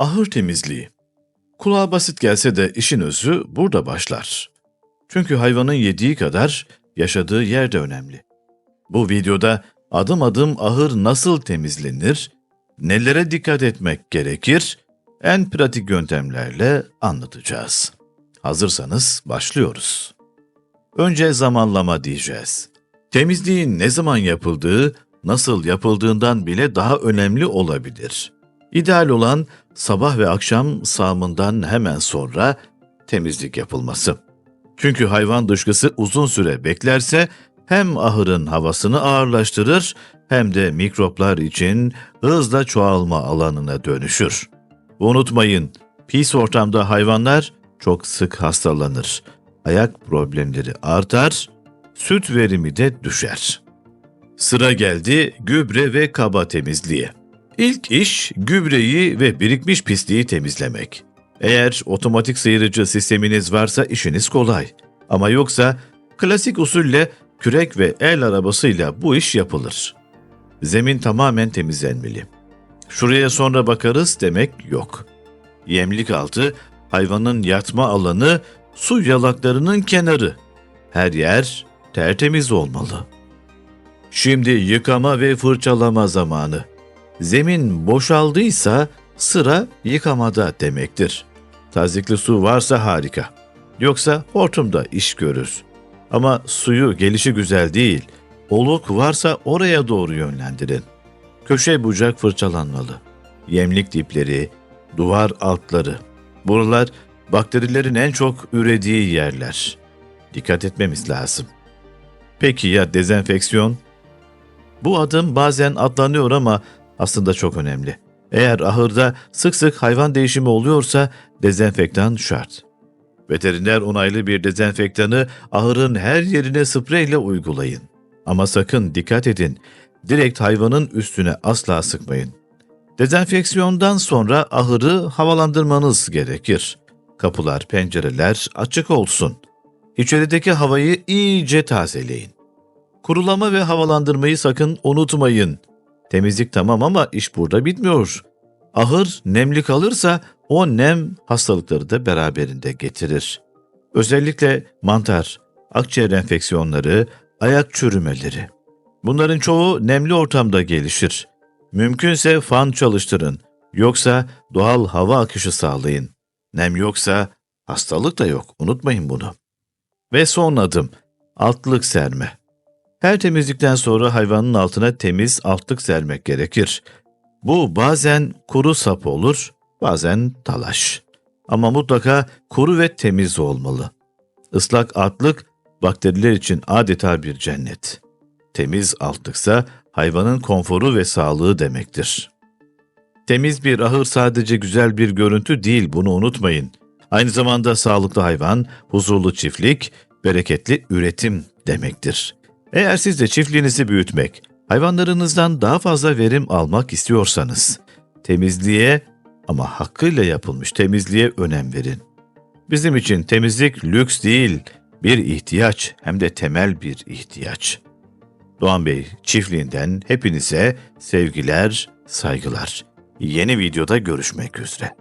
Ahır temizliği. Kulağa basit gelse de işin özü burada başlar. Çünkü hayvanın yediği kadar yaşadığı yer de önemli. Bu videoda adım adım ahır nasıl temizlenir, nelere dikkat etmek gerekir, en pratik yöntemlerle anlatacağız. Hazırsanız başlıyoruz. Önce zamanlama diyeceğiz. Temizliğin ne zaman yapıldığı, nasıl yapıldığından bile daha önemli olabilir. İdeal olan sabah ve akşam sağımından hemen sonra temizlik yapılması. Çünkü hayvan dışkısı uzun süre beklerse hem ahırın havasını ağırlaştırır hem de mikroplar için hızla çoğalma alanına dönüşür. Unutmayın, pis ortamda hayvanlar çok sık hastalanır. Ayak problemleri artar, süt verimi de düşer. Sıra geldi gübre ve kaba temizliğe. İlk iş gübreyi ve birikmiş pisliği temizlemek. Eğer otomatik sıyırıcı sisteminiz varsa işiniz kolay. Ama yoksa klasik usulle kürek ve el arabasıyla bu iş yapılır. Zemin tamamen temizlenmeli. Şuraya sonra bakarız demek yok. Yemlik altı, hayvanın yatma alanı, su yalaklarının kenarı. Her yer tertemiz olmalı. Şimdi yıkama ve fırçalama zamanı. Zemin boşaldıysa sıra yıkamada demektir. Tazikli su varsa harika. Yoksa hortumda iş görür. Ama suyu gelişi güzel değil. Oluk varsa oraya doğru yönlendirin. Köşe bucak fırçalanmalı. Yemlik dipleri, duvar altları. Buralar bakterilerin en çok ürediği yerler. Dikkat etmemiz lazım. Peki ya dezenfeksiyon? Bu adım bazen atlanıyor ama aslında çok önemli. Eğer ahırda sık sık hayvan değişimi oluyorsa dezenfektan şart. Veteriner onaylı bir dezenfektanı ahırın her yerine spreyle uygulayın. Ama sakın dikkat edin, direkt hayvanın üstüne asla sıkmayın. Dezenfeksiyondan sonra ahırı havalandırmanız gerekir. Kapılar, pencereler açık olsun. İçerideki havayı iyice tazeleyin. Kurulama ve havalandırmayı sakın unutmayın. Temizlik tamam ama iş burada bitmiyor. Ahır nemli kalırsa o nem hastalıkları da beraberinde getirir. Özellikle mantar, akciğer enfeksiyonları, ayak çürümeleri. Bunların çoğu nemli ortamda gelişir. Mümkünse fan çalıştırın. Yoksa doğal hava akışı sağlayın. Nem yoksa hastalık da yok. Unutmayın bunu. Ve son adım, altlık serme. Her temizlikten sonra hayvanın altına temiz altlık sermek gerekir. Bu bazen kuru sap olur, bazen talaş. Ama mutlaka kuru ve temiz olmalı. Islak altlık bakteriler için adeta bir cennet. Temiz altlıksa hayvanın konforu ve sağlığı demektir. Temiz bir ahır sadece güzel bir görüntü değil bunu unutmayın. Aynı zamanda sağlıklı hayvan, huzurlu çiftlik, bereketli üretim demektir. Eğer siz de çiftliğinizi büyütmek, hayvanlarınızdan daha fazla verim almak istiyorsanız, temizliğe ama hakkıyla yapılmış temizliğe önem verin. Bizim için temizlik lüks değil, bir ihtiyaç hem de temel bir ihtiyaç. Doğan Bey çiftliğinden hepinize sevgiler, saygılar. Yeni videoda görüşmek üzere.